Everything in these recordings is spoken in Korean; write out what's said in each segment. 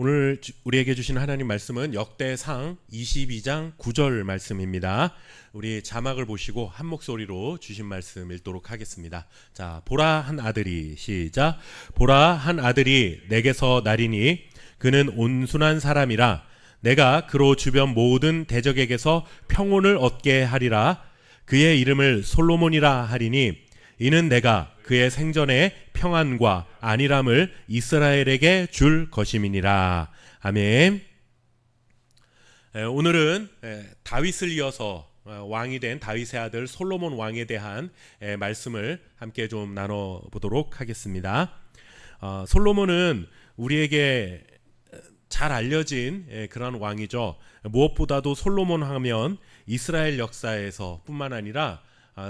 오늘 주- 우리에게 주신 하나님 말씀은 역대상 22장 9절 말씀입니다. 우리 자막을 보시고 한 목소리로 주신 말씀 읽도록 하겠습니다. 자, 보라 한 아들이 시작. 보라 한 아들이 내게서 나리니 그는 온순한 사람이라 내가 그로 주변 모든 대적에게서 평온을 얻게 하리라. 그의 이름을 솔로몬이라 하리니 이는 내가 그의 생전에 평안과 안일함을 이스라엘에게 줄 것임이니라. 아멘. 에, 오늘은 에, 다윗을 이어서 어, 왕이 된 다윗의 아들 솔로몬 왕에 대한 에, 말씀을 함께 좀 나눠 보도록 하겠습니다. 어, 솔로몬은 우리에게 잘 알려진 예, 그런 왕이죠. 무엇보다도 솔로몬 하면 이스라엘 역사에서뿐만 아니라 아,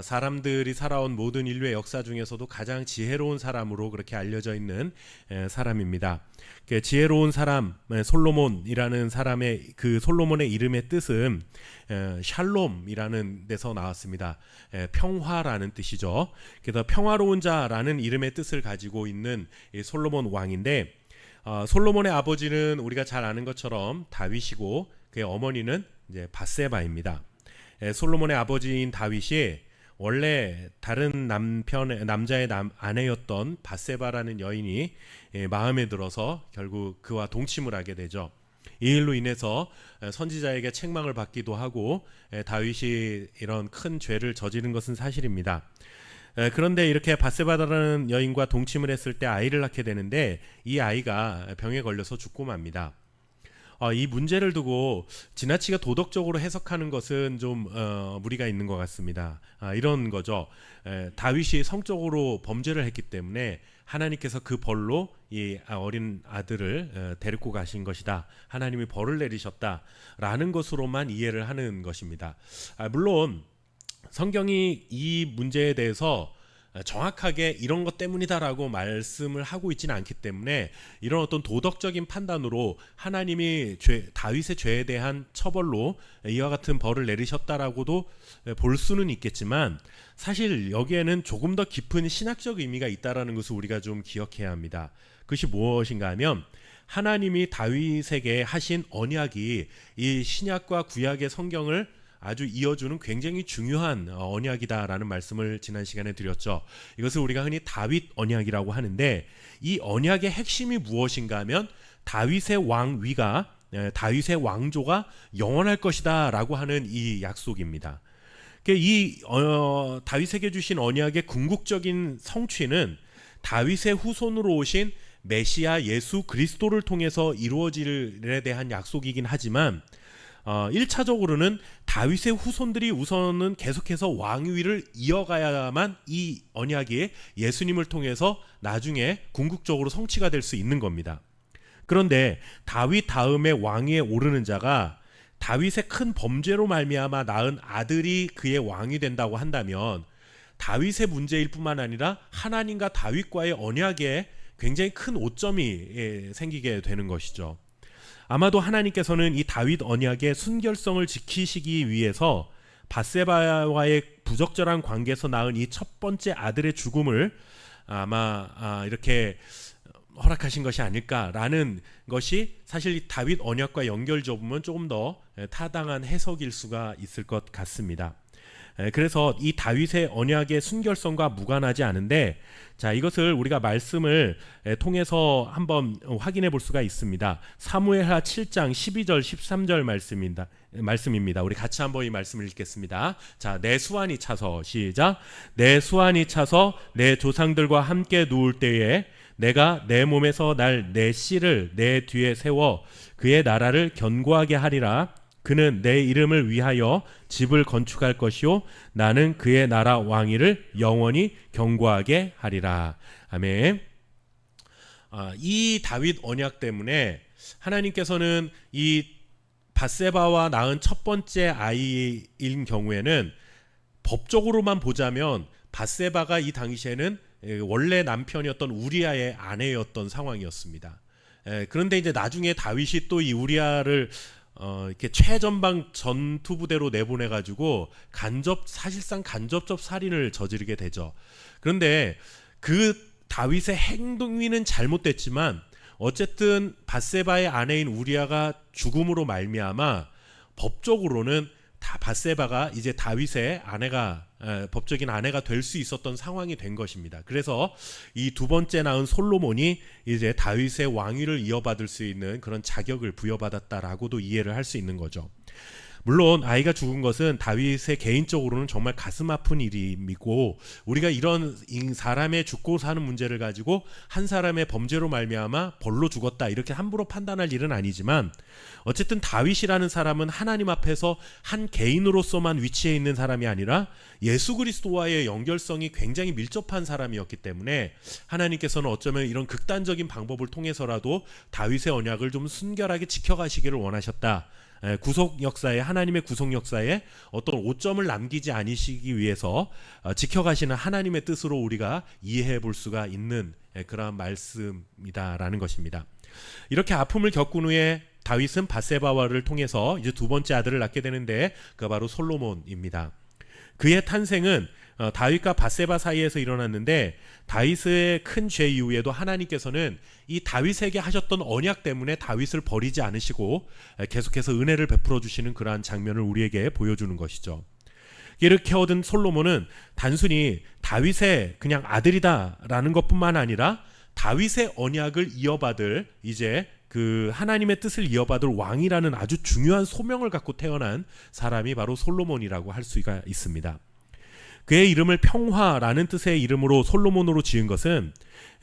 사람들이 살아온 모든 인류의 역사 중에서도 가장 지혜로운 사람으로 그렇게 알려져 있는 예, 사람입니다. 그 지혜로운 사람 예, 솔로몬이라는 사람의 그 솔로몬의 이름의 뜻은 예, 샬롬이라는 데서 나왔습니다. 예, 평화라는 뜻이죠. 그래서 평화로운 자라는 이름의 뜻을 가지고 있는 이 솔로몬 왕인데 어, 솔로몬의 아버지는 우리가 잘 아는 것처럼 다윗이고 그의 어머니는 이제 바세바입니다. 예, 솔로몬의 아버지인 다윗이 원래 다른 남편 남자의 남, 아내였던 바세바라는 여인이 예, 마음에 들어서 결국 그와 동침을 하게 되죠. 이 일로 인해서 예, 선지자에게 책망을 받기도 하고 예, 다윗이 이런 큰 죄를 저지른 것은 사실입니다. 에, 그런데 이렇게 바세바다라는 여인과 동침을 했을 때 아이를 낳게 되는데 이 아이가 병에 걸려서 죽고 맙니다. 어, 이 문제를 두고 지나치게 도덕적으로 해석하는 것은 좀 어, 무리가 있는 것 같습니다. 아, 이런 거죠. 에, 다윗이 성적으로 범죄를 했기 때문에 하나님께서 그 벌로 이 어린 아들을 어, 데리고 가신 것이다. 하나님이 벌을 내리셨다라는 것으로만 이해를 하는 것입니다. 아, 물론 성경이 이 문제에 대해서 정확하게 이런 것 때문이다라고 말씀을 하고 있지는 않기 때문에 이런 어떤 도덕적인 판단으로 하나님이 죄, 다윗의 죄에 대한 처벌로 이와 같은 벌을 내리셨다라고도 볼 수는 있겠지만 사실 여기에는 조금 더 깊은 신학적 의미가 있다라는 것을 우리가 좀 기억해야 합니다. 그것이 무엇인가 하면 하나님이 다윗에게 하신 언약이 이 신약과 구약의 성경을 아주 이어주는 굉장히 중요한 어, 언약이다라는 말씀을 지난 시간에 드렸죠. 이것을 우리가 흔히 다윗 언약이라고 하는데 이 언약의 핵심이 무엇인가 하면 다윗의 왕 위가 에, 다윗의 왕조가 영원할 것이다라고 하는 이 약속입니다. 그이 어, 다윗에게 주신 언약의 궁극적인 성취는 다윗의 후손으로 오신 메시아 예수 그리스도를 통해서 이루어질에 대한 약속이긴 하지만 어, 1차적으로는 다윗의 후손들이 우선은 계속해서 왕위를 이어가야만 이 언약이 예수님을 통해서 나중에 궁극적으로 성취가 될 수 있는 겁니다. 그런데 다윗 다음에 왕위에 오르는 자가 다윗의 큰 범죄로 말미암아 낳은 아들이 그의 왕이 된다고 한다면 다윗의 문제일 뿐만 아니라 하나님과 다윗과의 언약에 굉장히 큰 오점이 예, 생기게 되는 것이죠. 아마도 하나님께서는 이 다윗 언약의 순결성을 지키시기 위해서 바세바와의 부적절한 관계에서 낳은 이 첫 번째 아들의 죽음을 아마 아, 이렇게 허락하신 것이 아닐까라는 것이 사실 이 다윗 언약과 연결 접으면 조금 더 타당한 해석일 수가 있을 것 같습니다. 에, 그래서 이 다윗의 언약의 순결성과 무관하지 않은데 자 이것을 우리가 말씀을 에, 통해서 한번 확인해 볼 수가 있습니다. 사무엘하 7장 12절 13절 말씀입니다. 말씀입니다. 우리 같이 한번 이 말씀을 읽겠습니다. 자, 내 수완이 차서 시작. 내 수완이 차서 내 조상들과 함께 누울 때에 내가 내 몸에서 날 내 씨를 내 뒤에 세워 그의 나라를 견고하게 하리라. 그는 내 이름을 위하여 집을 건축할 것이요 나는 그의 나라 왕위를 영원히 견고하게 하리라. 아멘. 아, 이 다윗 언약 때문에 하나님께서는 이 바세바와 낳은 첫 번째 아이인 경우에는 법적으로만 보자면 바세바가 이 당시에는 에, 원래 남편이었던 우리아의 아내였던 상황이었습니다. 에, 그런데 이제 나중에 다윗이 또 이 우리아를 어, 이렇게 최전방 전투 부대로 내보내 가지고 간접 사실상 간접적 살인을 저지르게 되죠. 그런데 그 다윗의 행동위는 잘못됐지만 어쨌든 바세바의 아내인 우리아가 죽음으로 말미암아 법적으로는 다 바세바가 이제 다윗의 아내가 에, 법적인 아내가 될 수 있었던 상황이 된 것입니다. 그래서 이 두 번째 낳은 솔로몬이 이제 다윗의 왕위를 이어받을 수 있는 그런 자격을 부여받았다라고도 이해를 할 수 있는 거죠. 물론 아이가 죽은 것은 다윗의 개인적으로는 정말 가슴 아픈 일이고 우리가 이런 이 사람의 죽고 사는 문제를 가지고 한 사람의 범죄로 말미암아 벌로 죽었다 이렇게 함부로 판단할 일은 아니지만 어쨌든 다윗이라는 사람은 하나님 앞에서 한 개인으로서만 위치해 있는 사람이 아니라 예수 그리스도와의 연결성이 굉장히 밀접한 사람이었기 때문에 하나님께서는 어쩌면 이런 극단적인 방법을 통해서라도 다윗의 언약을 좀 순결하게 지켜가시기를 원하셨다. 에, 구속 역사에 하나님의 구속 역사에 어떤 오점을 남기지 않으시기 위해서 어, 지켜가시는 하나님의 뜻으로 우리가 이해해 볼 수가 있는 에, 그러한 말씀이다라는 것입니다. 이렇게 아픔을 겪은 후에 다윗은 바세바와를 통해서 이제 두 번째 아들을 낳게 되는데 그 바로 솔로몬입니다. 그의 탄생은 어, 다윗과 바세바 사이에서 일어났는데 다윗의 큰 죄 이후에도 하나님께서는 이 다윗에게 하셨던 언약 때문에 다윗을 버리지 않으시고 에, 계속해서 은혜를 베풀어 주시는 그러한 장면을 우리에게 보여주는 것이죠. 이렇게 얻은 솔로몬은 단순히 다윗의 그냥 아들이다라는 것뿐만 아니라 다윗의 언약을 이어받을 이제 그 하나님의 뜻을 이어받을 왕이라는 아주 중요한 소명을 갖고 태어난 사람이 바로 솔로몬이라고 할 수가 있습니다. 그의 이름을 평화라는 뜻의 이름으로 솔로몬으로 지은 것은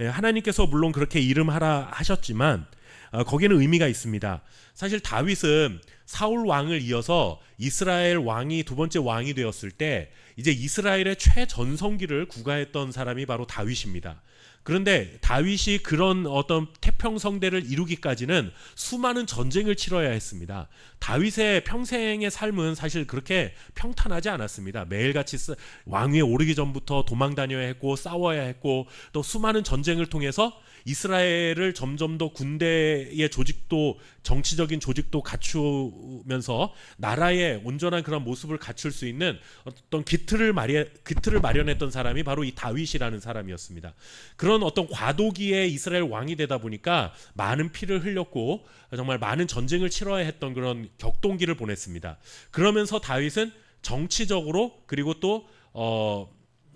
예, 하나님께서 물론 그렇게 이름하라 하셨지만 어, 거기에는 의미가 있습니다. 사실 다윗은 사울 왕을 이어서 이스라엘 왕이 두 번째 왕이 되었을 때 이제 이스라엘의 최전성기를 구가했던 사람이 바로 다윗입니다. 그런데 다윗이 그런 어떤 태평성대를 이루기까지는 수많은 전쟁을 치러야 했습니다. 다윗의 평생의 삶은 사실 그렇게 평탄하지 않았습니다. 매일같이 쓰- 왕위에 오르기 전부터 도망 다녀야 했고 싸워야 했고 또 수많은 전쟁을 통해서 이스라엘을 점점 더 군대의 조직도 정치적인 조직도 갖추 면서 나라의 온전한 그런 모습을 갖출 수 있는 어떤 기틀을 마련 기틀을 마련했던 사람이 바로 이 다윗이라는 사람이었습니다. 그런 어떤 과도기의 이스라엘 왕이 되다 보니까 많은 피를 흘렸고 정말 많은 전쟁을 치러야 했던 그런 격동기를 보냈습니다. 그러면서 다윗은 정치적으로 그리고 또 어,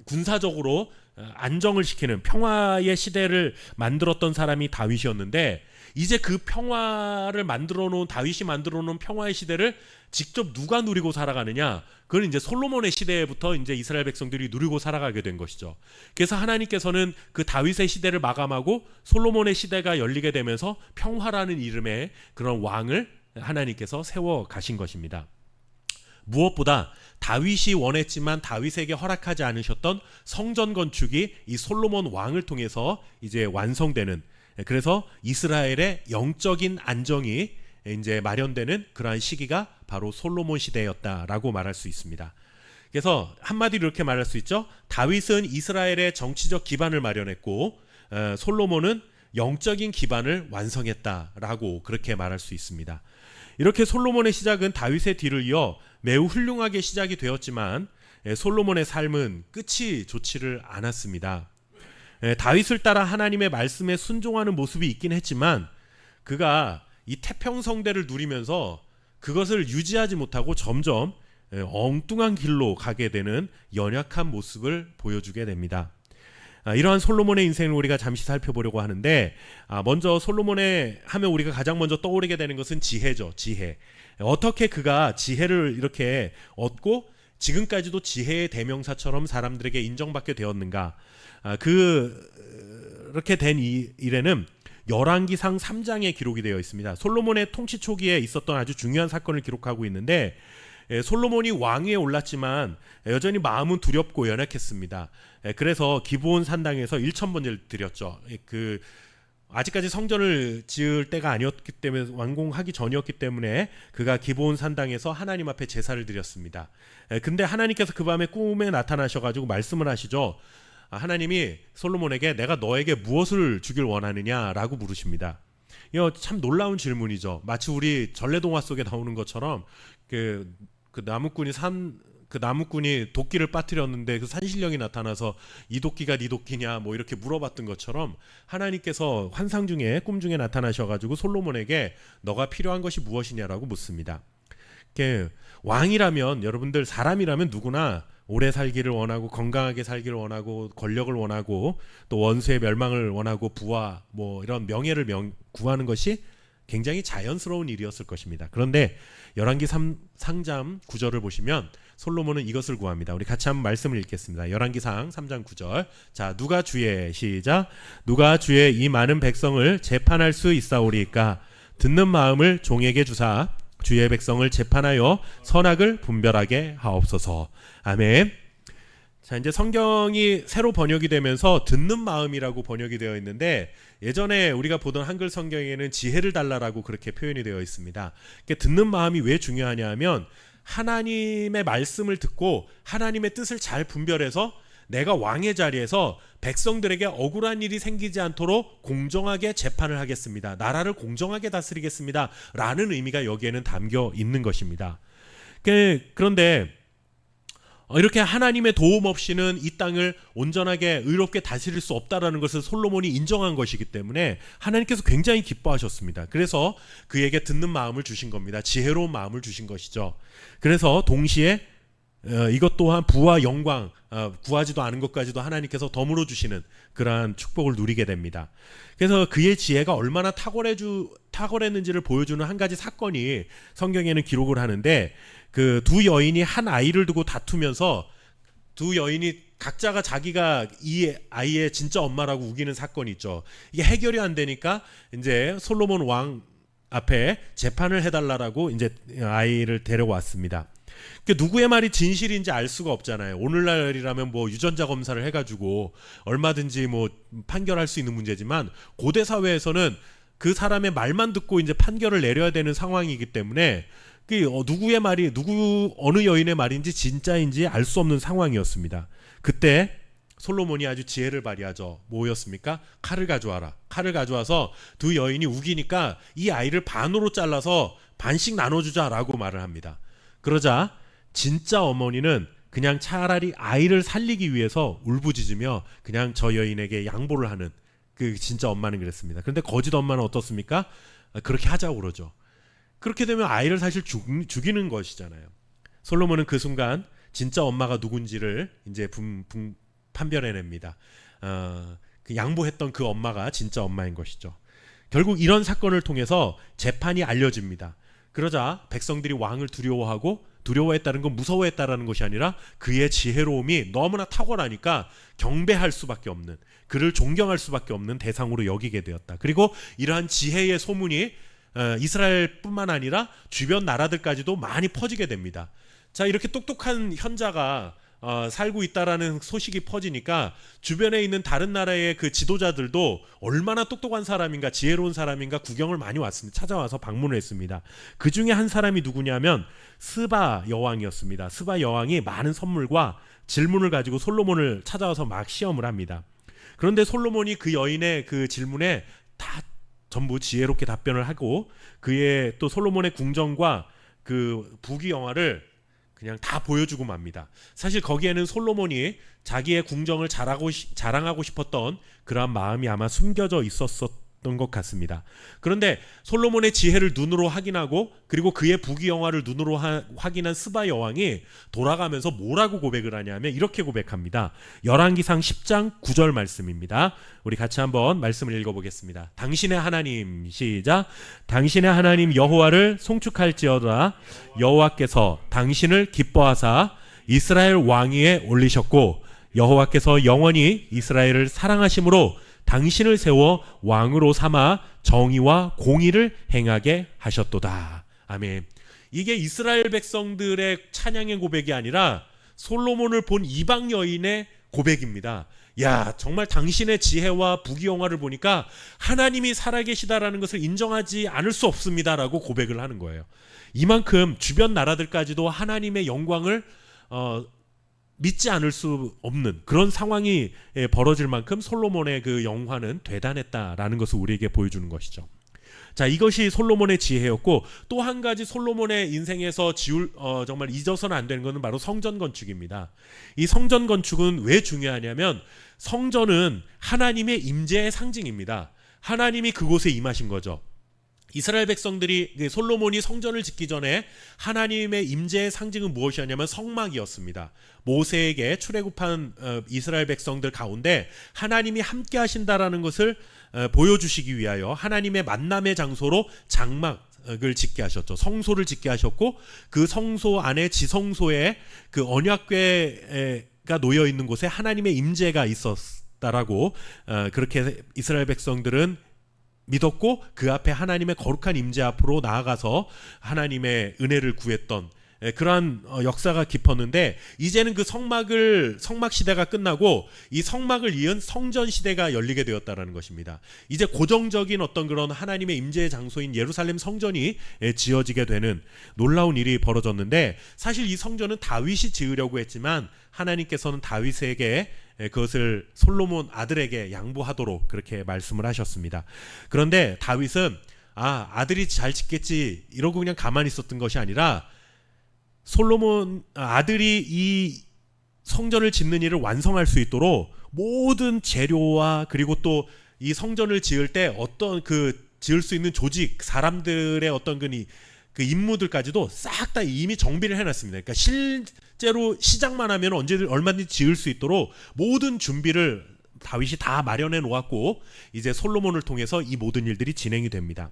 군사적으로 어, 안정을 시키는 평화의 시대를 만들었던 사람이 다윗이었는데 이제 그 평화를 만들어 놓은 다윗이 만들어 놓은 평화의 시대를 직접 누가 누리고 살아가느냐? 그건 이제 솔로몬의 시대부터 이제 이스라엘 백성들이 누리고 살아가게 된 것이죠. 그래서 하나님께서는 그 다윗의 시대를 마감하고 솔로몬의 시대가 열리게 되면서 평화라는 이름의 그런 왕을 하나님께서 세워 가신 것입니다. 무엇보다 다윗이 원했지만 다윗에게 허락하지 않으셨던 성전 건축이 이 솔로몬 왕을 통해서 이제 완성되는 그래서 이스라엘의 영적인 안정이 이제 마련되는 그러한 시기가 바로 솔로몬 시대였다라고 말할 수 있습니다. 그래서 한마디로 이렇게 말할 수 있죠. 다윗은 이스라엘의 정치적 기반을 마련했고 어, 솔로몬은 영적인 기반을 완성했다라고 그렇게 말할 수 있습니다. 이렇게 솔로몬의 시작은 다윗의 뒤를 이어 매우 훌륭하게 시작이 되었지만 예, 솔로몬의 삶은 끝이 좋지를 않았습니다. 예, 다윗을 따라 하나님의 말씀에 순종하는 모습이 있긴 했지만 그가 이 태평성대를 누리면서 그것을 유지하지 못하고 점점 예, 엉뚱한 길로 가게 되는 연약한 모습을 보여주게 됩니다. 아, 이러한 솔로몬의 인생을 우리가 잠시 살펴보려고 하는데 아, 먼저 솔로몬의 하면 우리가 가장 먼저 떠오르게 되는 것은 지혜죠. 지혜. 어떻게 그가 지혜를 이렇게 얻고 지금까지도 지혜의 대명사처럼 사람들에게 인정받게 되었는가? 아, 그 이렇게 된 이 일에는 열왕기상 3장에 기록이 되어 있습니다. 솔로몬의 통치 초기에 있었던 아주 중요한 사건을 기록하고 있는데 예, 솔로몬이 왕위에 올랐지만 여전히 마음은 두렵고 연약했습니다. 예, 그래서 기브온 산당에서 1천 번제를 드렸죠. 예, 그 아직까지 성전을 지을 때가 아니었기 때문에 완공하기 전이었기 때문에 그가 기브온 산당에서 하나님 앞에 제사를 드렸습니다. 예, 근데 하나님께서 그 밤에 꿈에 나타나셔 가지고 말씀을 하시죠. 아, 하나님이 솔로몬에게 내가 너에게 무엇을 주길 원하느냐라고 물으십니다. 이거 참 놀라운 질문이죠. 마치 우리 전래동화 속에 나오는 것처럼 그, 그 나무꾼이 산 그 나무꾼이 도끼를 빠뜨렸는데 그 산신령이 나타나서 이 도끼가 네 도끼냐 뭐 이렇게 물어봤던 것처럼 하나님께서 환상 중에 꿈 중에 나타나셔가지고 솔로몬에게 너가 필요한 것이 무엇이냐라고 묻습니다. 왕이라면 여러분들 사람이라면 누구나 오래 살기를 원하고 건강하게 살기를 원하고 권력을 원하고 또 원수의 멸망을 원하고 부와 뭐 이런 명예를 명, 구하는 것이 굉장히 자연스러운 일이었을 것입니다. 그런데 열왕기 3, 상장 9절을 보시면 솔로몬은 이것을 구합니다. 우리 같이 한번 말씀을 읽겠습니다. 열왕기상 3장 9절. 자, 누가 주의 시작. 누가 주의 이 많은 백성을 재판할 수 있사오리까? 듣는 마음을 종에게 주사 주의 백성을 재판하여 선악을 분별하게 하옵소서. 아멘. 자, 이제 성경이 새로 번역이 되면서 듣는 마음이라고 번역이 되어 있는데 예전에 우리가 보던 한글 성경에는 지혜를 달라라고 그렇게 표현이 되어 있습니다. 그러니까 듣는 마음이 왜 중요하냐 하면 하나님의 말씀을 듣고 하나님의 뜻을 잘 분별해서 내가 왕의 자리에서 백성들에게 억울한 일이 생기지 않도록 공정하게 재판을 하겠습니다. 나라를 공정하게 다스리겠습니다. 라는 의미가 여기에는 담겨 있는 것입니다. 그- 그런데 어, 이렇게 하나님의 도움 없이는 이 땅을 온전하게 의롭게 다스릴 수 없다라는 것을 솔로몬이 인정한 것이기 때문에 하나님께서 굉장히 기뻐하셨습니다. 그래서 그에게 듣는 마음을 주신 겁니다. 지혜로운 마음을 주신 것이죠. 그래서 동시에 어, 이것 또한 부와 영광 어, 구하지도 않은 것까지도 하나님께서 덤으로 주시는 그러한 축복을 누리게 됩니다. 그래서 그의 지혜가 얼마나 탁월해 주 탁월했는지를 보여주는 한 가지 사건이 성경에는 기록을 하는데 그 두 여인이 한 아이를 두고 다투면서 두 여인이 각자가 자기가 이 아이의 진짜 엄마라고 우기는 사건이 있죠. 이게 해결이 안 되니까 이제 솔로몬 왕 앞에 재판을 해달라라고 이제 아이를 데려왔습니다. 그 누구의 말이 진실인지 알 수가 없잖아요. 오늘날이라면 뭐 유전자 검사를 해가지고 얼마든지 뭐 판결할 수 있는 문제지만 고대 사회에서는 그 사람의 말만 듣고 이제 판결을 내려야 되는 상황이기 때문에 그 어, 누구의 말이 누구 어느 여인의 말인지 진짜인지 알 수 없는 상황이었습니다. 그때 솔로몬이 아주 지혜를 발휘하죠. 뭐였습니까? 칼을 가져와라. 칼을 가져와서 두 여인이 우기니까 이 아이를 반으로 잘라서 반씩 나눠주자라고 말을 합니다. 그러자 진짜 어머니는 그냥 차라리 아이를 살리기 위해서 울부짖으며 그냥 저 여인에게 양보를 하는 그 진짜 엄마는 그랬습니다. 그런데 거짓 엄마는 어떻습니까? 아, 그렇게 하자고 그러죠. 그렇게 되면 아이를 사실 죽, 죽이는 것이잖아요. 솔로몬은 그 순간 진짜 엄마가 누군지를 이제 분, 분, 판별해냅니다. 어, 그 양보했던 그 엄마가 진짜 엄마인 것이죠. 결국 이런 사건을 통해서 재판이 알려집니다. 그러자 백성들이 왕을 두려워하고 두려워했다는 건 무서워했다라는 것이 아니라 그의 지혜로움이 너무나 탁월하니까 경배할 수밖에 없는 그를 존경할 수밖에 없는 대상으로 여기게 되었다. 그리고 이러한 지혜의 소문이 어, 이스라엘뿐만 아니라 주변 나라들까지도 많이 퍼지게 됩니다. 자 이렇게 똑똑한 현자가 어, 살고 있다라는 소식이 퍼지니까 주변에 있는 다른 나라의 그 지도자들도 얼마나 똑똑한 사람인가 지혜로운 사람인가 구경을 많이 왔습니다. 찾아와서 방문을 했습니다. 그 중에 한 사람이 누구냐면 스바 여왕이었습니다. 스바 여왕이 많은 선물과 질문을 가지고 솔로몬을 찾아와서 막 시험을 합니다. 그런데 솔로몬이 그 여인의 그 질문에 다 전부 지혜롭게 답변을 하고 그의 또 솔로몬의 궁정과 그 부귀 영화를 그냥 다 보여주고 맙니다. 사실 거기에는 솔로몬이 자기의 궁정을 시- 자랑하고 싶었던 그러한 마음이 아마 숨겨져 있었었 던 것 같습니다. 그런데 솔로몬의 지혜를 눈으로 확인하고 그리고 그의 부귀 영화를 눈으로 하- 확인한 스바 여왕이 돌아가면서 뭐라고 고백을 하냐면 이렇게 고백합니다. 열왕기상 10장 9절 말씀입니다. 우리 같이 한번 말씀을 읽어보겠습니다. 당신의 하나님 시작. 당신의 하나님 여호와를 송축할지어다 여호와께서 당신을 기뻐하사 이스라엘 왕위에 올리셨고 여호와께서 영원히 이스라엘을 사랑하심으로 당신을 세워 왕으로 삼아 정의와 공의를 행하게 하셨도다. 아멘. 이게 이스라엘 백성들의 찬양의 고백이 아니라 솔로몬을 본 이방 여인의 고백입니다. 야, 정말 당신의 지혜와 부귀영화를 보니까 하나님이 살아계시다라는 것을 인정하지 않을 수 없습니다라고 고백을 하는 거예요. 이만큼 주변 나라들까지도 하나님의 영광을 어, 믿지 않을 수 없는 그런 상황이 예, 벌어질 만큼 솔로몬의 그 영화는 대단했다라는 것을 우리에게 보여주는 것이죠. 자 이것이 솔로몬의 지혜였고 또 한 가지 솔로몬의 인생에서 지울 어, 정말 잊어서는 안 되는 것은 바로 성전 건축입니다. 이 성전 건축은 왜 중요하냐면 성전은 하나님의 임재의 상징입니다. 하나님이 그곳에 임하신 거죠. 이스라엘 백성들이 그 솔로몬이 성전을 짓기 전에 하나님의 임재의 상징은 무엇이었냐면 성막이었습니다. 모세에게 출애굽한 어, 이스라엘 백성들 가운데 하나님이 함께 하신다라는 것을 어, 보여주시기 위하여 하나님의 만남의 장소로 장막 을 짓게 하셨죠. 성소를 짓게 하셨고 그 성소 안에 지성소에 그 언약궤가 놓여 있는 곳에 하나님의 임재가 있었다라고 어, 그렇게 이스라엘 백성들은 믿었고 그 앞에 하나님의 거룩한 임재 앞으로 나아가서 하나님의 은혜를 구했던 예, 그러한 어, 역사가 깊었는데 이제는 그 성막을 성막 시대가 끝나고 이 성막을 이은 성전 시대가 열리게 되었다라는 것입니다. 이제 고정적인 어떤 그런 하나님의 임재의 장소인 예루살렘 성전이 예, 지어지게 되는 놀라운 일이 벌어졌는데 사실 이 성전은 다윗이 지으려고 했지만 하나님께서는 다윗에게 예, 그것을 솔로몬 아들에게 양보하도록 그렇게 말씀을 하셨습니다. 그런데 다윗은 아 아들이 잘 짓겠지 이러고 그냥 가만히 있었던 것이 아니라 솔로몬 아, 아들이 이 성전을 짓는 일을 완성할 수 있도록 모든 재료와 그리고 또 이 성전을 지을 때 어떤 그 지을 수 있는 조직 사람들의 어떤 그니 그 임무들까지도 싹 다 이미 정비를 해놨습니다. 그러니까 실제로 시작만 하면 언제든 얼마든지 지을 수 있도록 모든 준비를 다윗이 다 마련해 놓았고 이제 솔로몬을 통해서 이 모든 일들이 진행이 됩니다.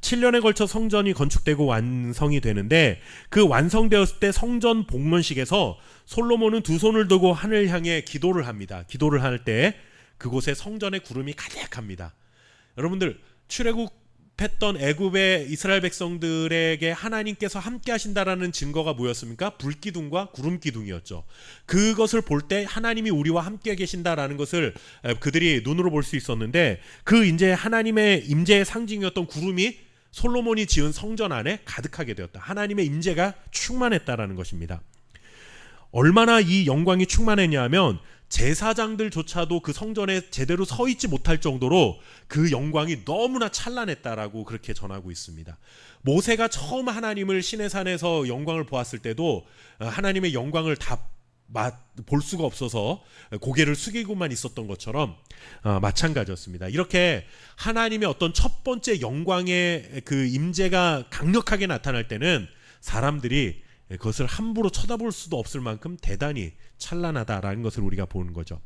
7년에 걸쳐 성전이 건축되고 완성이 되는데 그 완성되었을 때 성전 복문식에서 솔로몬은 두 손을 들고 하늘 향해 기도를 합니다. 기도를 할 때 그곳에 성전의 구름이 가득합니다. 여러분들 출애굽 했던 애굽의 이스라엘 백성들에게 하나님께서 함께 하신다라는 증거가 뭐였습니까? 불기둥과 구름기둥이었죠. 그것을 볼 때 하나님이 우리와 함께 계신다라는 것을 그들이 눈으로 볼 수 있었는데 그 이제 하나님의 임재의 상징이었던 구름이 솔로몬이 지은 성전 안에 가득하게 되었다. 하나님의 임재가 충만했다라는 것입니다. 얼마나 이 영광이 충만했냐면 제사장들조차도 그 성전에 제대로 서 있지 못할 정도로 그 영광이 너무나 찬란했다라고 그렇게 전하고 있습니다. 모세가 처음 하나님을 신의 산에서 영광을 보았을 때도 하나님의 영광을 다 볼 수가 없어서 고개를 숙이고만 있었던 것처럼 어, 마찬가지였습니다. 이렇게 하나님의 어떤 첫 번째 영광의 그 임재가 강력하게 나타날 때는 사람들이 그것을 함부로 쳐다볼 수도 없을 만큼 대단히 찬란하다라는 것을 우리가 보는 거죠.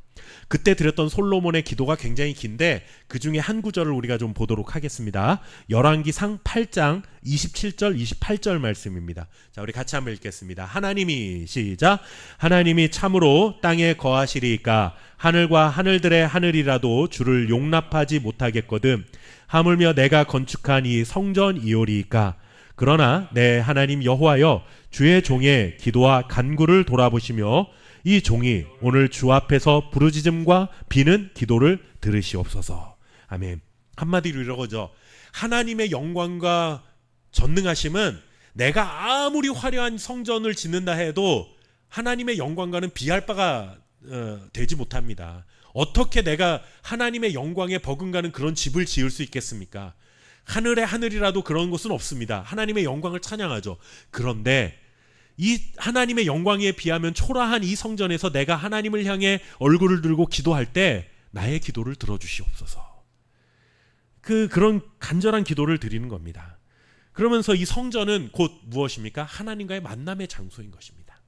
그때 드렸던 솔로몬의 기도가 굉장히 긴데 그 중에 한 구절을 우리가 좀 보도록 하겠습니다. 열왕기상 8장 27절 28절 말씀입니다. 자, 우리 같이 한번 읽겠습니다. 하나님이 시작 하나님이 참으로 땅에 거하시리이까 하늘과 하늘들의 하늘이라도 주를 용납하지 못하겠거든 하물며 내가 건축한 이 성전 이오리이까 그러나 내 하나님 여호와여 주의 종의 기도와 간구를 돌아보시며 이 종이 오늘 주 앞에서 부르짖음과 비는 기도를 들으시옵소서. 아멘. 한마디로 이러거죠. 하나님의 영광과 전능하심은 내가 아무리 화려한 성전을 짓는다 해도 하나님의 영광과는 비할 바가 어, 되지 못합니다. 어떻게 내가 하나님의 영광에 버금가는 그런 집을 지을 수 있겠습니까? 하늘의 하늘이라도 그런 곳은 없습니다. 하나님의 영광을 찬양하죠. 그런데 이 하나님의 영광에 비하면 초라한 이 성전에서 내가 하나님을 향해 얼굴을 들고 기도할 때 나의 기도를 들어주시옵소서. 그 그런 간절한 기도를 드리는 겁니다. 그러면서 이 성전은 곧 무엇입니까? 하나님과의 만남의 장소인 것입니다.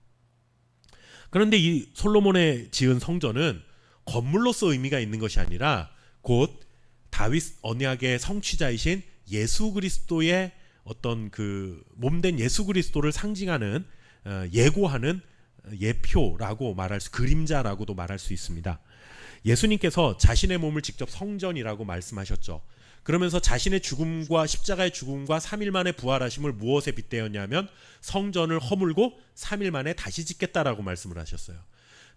그런데 이 솔로몬의 지은 성전은 건물로서 의미가 있는 것이 아니라 곧 다윗 언약의 성취자이신 예수 그리스도의 어떤 그 몸된 예수 그리스도를 상징하는 어, 예고하는 예표라고 말할 수 그림자라고도 말할 수 있습니다. 예수님께서 자신의 몸을 직접 성전이라고 말씀하셨죠. 그러면서 자신의 죽음과 십자가의 죽음과 3일 만에 부활하심을 무엇에 빗대었냐면 성전을 허물고 3일 만에 다시 짓겠다라고 말씀을 하셨어요.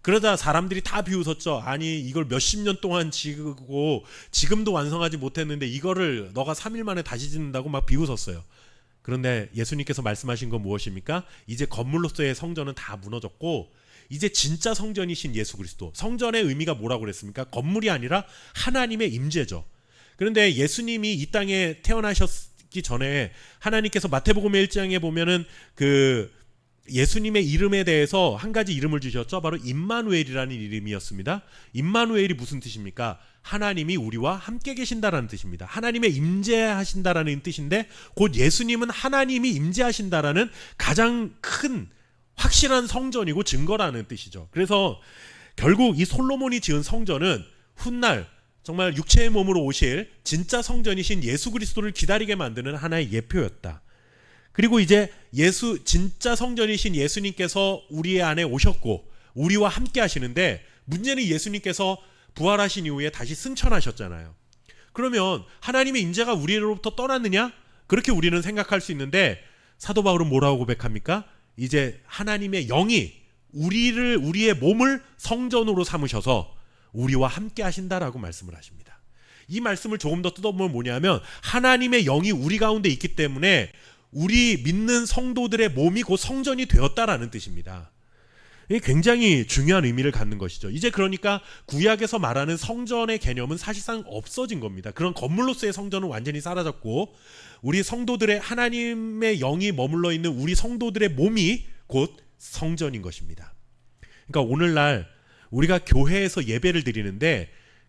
그러다 사람들이 다 비웃었죠. 아니 이걸 몇십 년 동안 지고 지금도 완성하지 못했는데 이거를 너가 3일 만에 다시 짓는다고 막 비웃었어요. 그런데 예수님께서 말씀하신 건 무엇입니까? 이제 건물로서의 성전은 다 무너졌고 이제 진짜 성전이신 예수 그리스도. 성전의 의미가 뭐라고 그랬습니까? 건물이 아니라 하나님의 임재죠. 그런데 예수님이 이 땅에 태어나셨 오시기 전에 하나님께서 마태복음 1장에 보면은 그 예수님의 이름에 대해서 한 가지 이름을 주셨죠. 바로 임마누엘이라는 이름이었습니다. 임마누엘이 무슨 뜻입니까? 하나님이 우리와 함께 계신다라는 뜻입니다. 하나님의 임재하신다라는 뜻인데 곧 예수님은 하나님이 임재하신다라는 가장 큰 확실한 성전이고 증거라는 뜻이죠. 그래서 결국 이 솔로몬이 지은 성전은 훗날 정말 육체의 몸으로 오실 진짜 성전이신 예수 그리스도를 기다리게 만드는 하나의 예표였다. 그리고 이제 예수 진짜 성전이신 예수님께서 우리 안에 오셨고 우리와 함께 하시는데 문제는 예수님께서 부활하신 이후에 다시 승천하셨잖아요. 그러면 하나님의 임재가 우리로부터 떠났느냐? 그렇게 우리는 생각할 수 있는데 사도 바울은 뭐라고 고백합니까? 이제 하나님의 영이 우리를 우리의 몸을 성전으로 삼으셔서 우리와 함께 하신다라고 말씀을 하십니다. 이 말씀을 조금 더 뜯어보면 뭐냐면 하나님의 영이 우리 가운데 있기 때문에 우리 믿는 성도들의 몸이 곧 성전이 되었다라는 뜻입니다. 이게 굉장히 중요한 의미를 갖는 것이죠. 이제 그러니까 구약에서 말하는 성전의 개념은 사실상 없어진 겁니다. 그런 건물로서의 성전은 완전히 사라졌고 우리 성도들의 하나님의 영이 머물러 있는 우리 성도들의 몸이 곧 성전인 것입니다. 그러니까 오늘날 우리가 교회에서 예배를 드리는데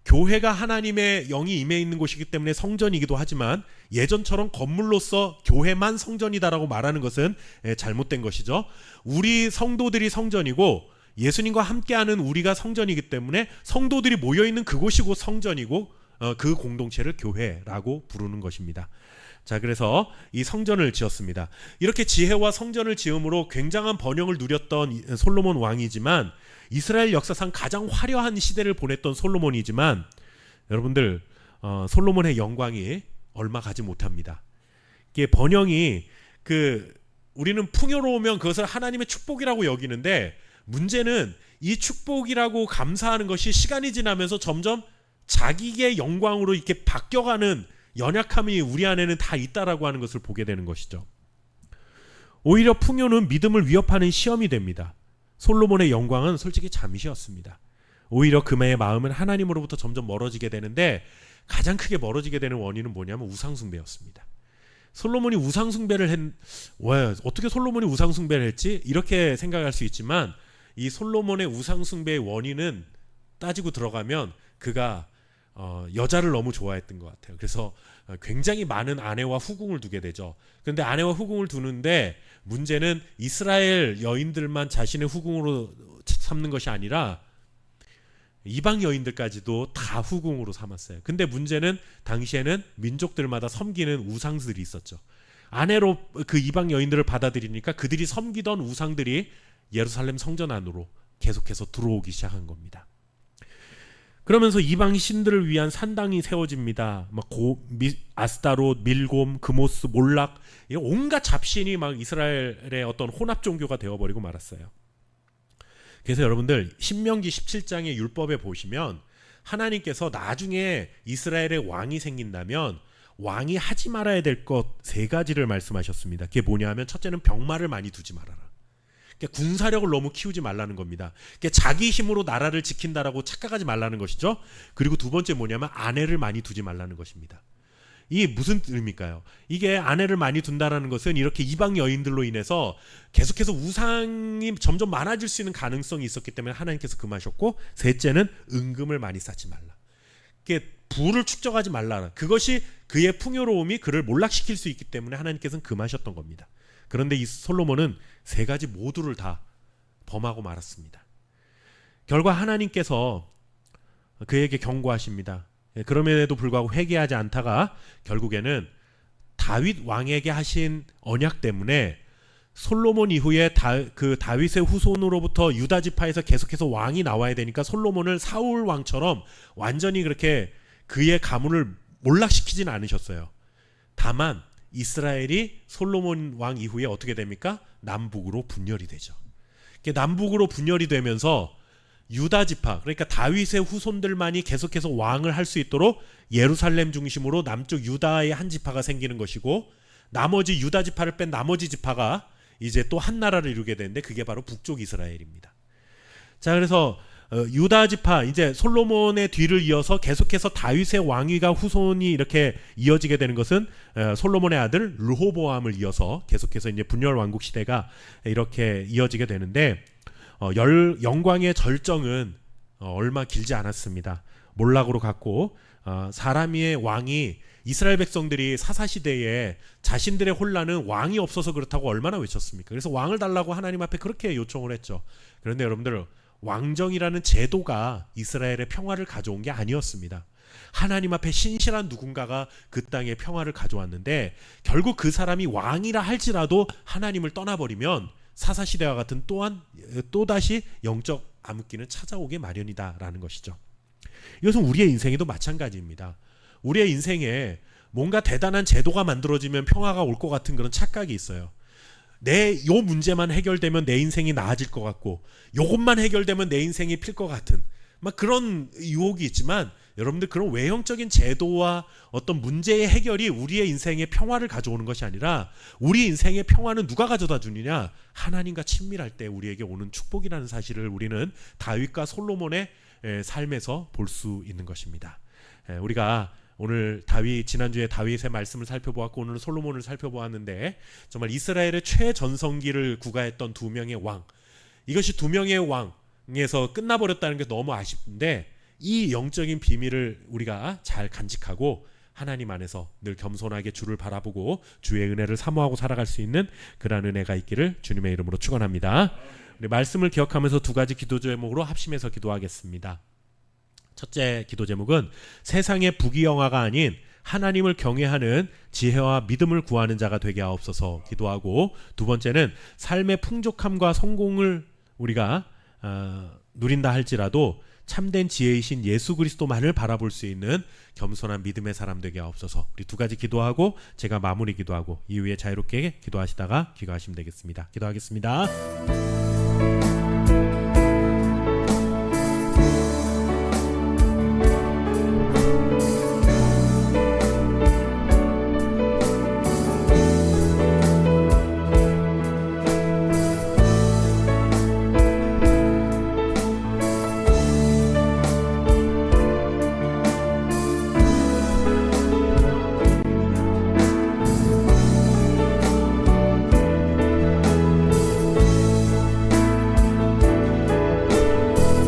교회가 하나님의 영이 임해 있는 곳이기 때문에 성전이기도 하지만 예전처럼 건물로서 교회만 성전이다라고 말하는 것은 예, 잘못된 것이죠. 우리 성도들이 성전이고 예수님과 함께하는 우리가 성전이기 때문에 성도들이 모여 있는 그곳이 고 성전이고 어, 그 공동체를 교회라고 부르는 것입니다. 자, 그래서 이 성전을 지었습니다. 이렇게 지혜와 성전을 지음으로 굉장한 번영을 누렸던 이- 솔로몬 왕이지만 이스라엘 역사상 가장 화려한 시대를 보냈던 솔로몬이지만 여러분들 어, 솔로몬의 영광이 얼마 가지 못합니다. 이게 번영이 그 우리는 풍요로우면 그것을 하나님의 축복이라고 여기는데 문제는 이 축복이라고 감사하는 것이 시간이 지나면서 점점 자기의 영광으로 이렇게 바뀌어가는 연약함이 우리 안에는 다 있다라고 하는 것을 보게 되는 것이죠. 오히려 풍요는 믿음을 위협하는 시험이 됩니다. 솔로몬의 영광은 솔직히 잠시였습니다. 오히려 그의 마음은 하나님으로부터 점점 멀어지게 되는데 가장 크게 멀어지게 되는 원인은 뭐냐면 우상숭배였습니다. 솔로몬이 우상숭배를 했, 왜 어떻게 솔로몬이 우상숭배를 했지? 이렇게 생각할 수 있지만 이 솔로몬의 우상숭배의 원인은 따지고 들어가면 그가 어, 여자를 너무 좋아했던 것 같아요. 그래서 어, 굉장히 많은 아내와 후궁을 두게 되죠. 그런데 아내와 후궁을 두는데 문제는 이스라엘 여인들만 자신의 후궁으로 삼는 것이 아니라 이방 여인들까지도 다 후궁으로 삼았어요. 근데 문제는 당시에는 민족들마다 섬기는 우상들이 있었죠. 아내로 그 이방 여인들을 받아들이니까 그들이 섬기던 우상들이 예루살렘 성전 안으로 계속해서 들어오기 시작한 겁니다. 그러면서 이방 신들을 위한 산당이 세워집니다. 막고 아스타롯, 밀곰, 그모스, 몰락 이 온갖 잡신이 막 이스라엘의 어떤 혼합 종교가 되어버리고 말았어요. 그래서 여러분들 신명기 17장의 율법에 보시면 하나님께서 나중에 이스라엘의 왕이 생긴다면 왕이 하지 말아야 될 것 세 가지를 말씀하셨습니다. 그게 뭐냐면 첫째는 병마를 많이 두지 말아라. 그러니까 군사력을 너무 키우지 말라는 겁니다. 그러니까 자기 힘으로 나라를 지킨다라고 착각하지 말라는 것이죠. 그리고 두 번째 뭐냐면 아내를 많이 두지 말라는 것입니다. 이게 무슨 의미일까요? 이게 아내를 많이 둔다라는 것은 이렇게 이방 여인들로 인해서 계속해서 우상이 점점 많아질 수 있는 가능성이 있었기 때문에 하나님께서 금하셨고 셋째는 은금을 많이 쌓지 말라. 이게 부를 축적하지 말라. 그것이 그의 풍요로움이 그를 몰락시킬 수 있기 때문에 하나님께서는 금하셨던 겁니다. 그런데 이 솔로몬은 세 가지 모두를 다 범하고 말았습니다. 결과 하나님께서 그에게 경고하십니다. 예, 그럼에도 불구하고 회개하지 않다가 결국에는 다윗 왕에게 하신 언약 때문에 솔로몬 이후에 다, 그 다윗의 후손으로부터 유다 지파에서 계속해서 왕이 나와야 되니까 솔로몬을 사울 왕처럼 완전히 그렇게 그의 가문을 몰락시키지는 않으셨어요. 다만 이스라엘이 솔로몬 왕 이후에 어떻게 됩니까? 남북으로 분열이 되죠. 남북으로 분열이 되면서 유다 지파 그러니까 다윗의 후손들만이 계속해서 왕을 할 수 있도록 예루살렘 중심으로 남쪽 유다의 한 지파가 생기는 것이고 나머지 유다 지파를 뺀 나머지 지파가 이제 또 한 나라를 이루게 되는데 그게 바로 북쪽 이스라엘입니다. 자 그래서 어, 유다 지파 이제 솔로몬의 뒤를 이어서 계속해서 다윗의 왕위가 후손이 이렇게 이어지게 되는 것은 어, 솔로몬의 아들 르호보암을 이어서 계속해서 이제 분열 왕국 시대가 이렇게 이어지게 되는데 어, 열, 영광의 절정은 어, 얼마 길지 않았습니다. 몰락으로 갔고 어, 사람의 왕이 이스라엘 백성들이 사사 시대에 자신들의 혼란은 왕이 없어서 그렇다고 얼마나 외쳤습니까? 그래서 왕을 달라고 하나님 앞에 그렇게 요청을 했죠. 그런데 여러분들 왕정이라는 제도가 이스라엘의 평화를 가져온 게 아니었습니다. 하나님 앞에 신실한 누군가가 그 땅에 평화를 가져왔는데 결국 그 사람이 왕이라 할지라도 하나님을 떠나버리면 사사 시대와 같은 또한 또 다시 영적 암흑기는 찾아오게 마련이다라는 것이죠. 이것은 우리의 인생에도 마찬가지입니다. 우리의 인생에 뭔가 대단한 제도가 만들어지면 평화가 올 것 같은 그런 착각이 있어요. 내 요 문제만 해결되면 내 인생이 나아질 것 같고 요것만 해결되면 내 인생이 필 것 같은 막 그런 유혹이 있지만 여러분들 그런 외형적인 제도와 어떤 문제의 해결이 우리의 인생에 평화를 가져오는 것이 아니라 우리 인생의 평화는 누가 가져다 주느냐 하나님과 친밀할 때 우리에게 오는 축복이라는 사실을 우리는 다윗과 솔로몬의 에, 삶에서 볼 수 있는 것입니다. 에, 우리가 오늘 다윗 지난주에 다윗의 말씀을 살펴보았고 오늘은 솔로몬을 살펴보았는데 정말 이스라엘의 최전성기를 구가했던 두 명의 왕 이것이 두 명의 왕에서 끝나버렸다는 게 너무 아쉽는데 이 영적인 비밀을 우리가 잘 간직하고 하나님 안에서 늘 겸손하게 주를 바라보고 주의 은혜를 사모하고 살아갈 수 있는 그러한 은혜가 있기를 주님의 이름으로 축원합니다. 우리 말씀을 기억하면서 두 가지 기도 제목으로 합심해서 기도하겠습니다. 첫째 기도 제목은 세상의 부귀영화가 아닌 하나님을 경외하는 지혜와 믿음을 구하는 자가 되게 하옵소서 기도하고 두 번째는 삶의 풍족함과 성공을 우리가 어, 누린다 할지라도 참된 지혜이신 예수 그리스도만을 바라볼 수 있는 겸손한 믿음의 사람 되게 하옵소서. 우리 두 가지 기도하고 제가 마무리 기도하고 이후에 자유롭게 기도하시다가 귀가하시면 되겠습니다. 기도하겠습니다.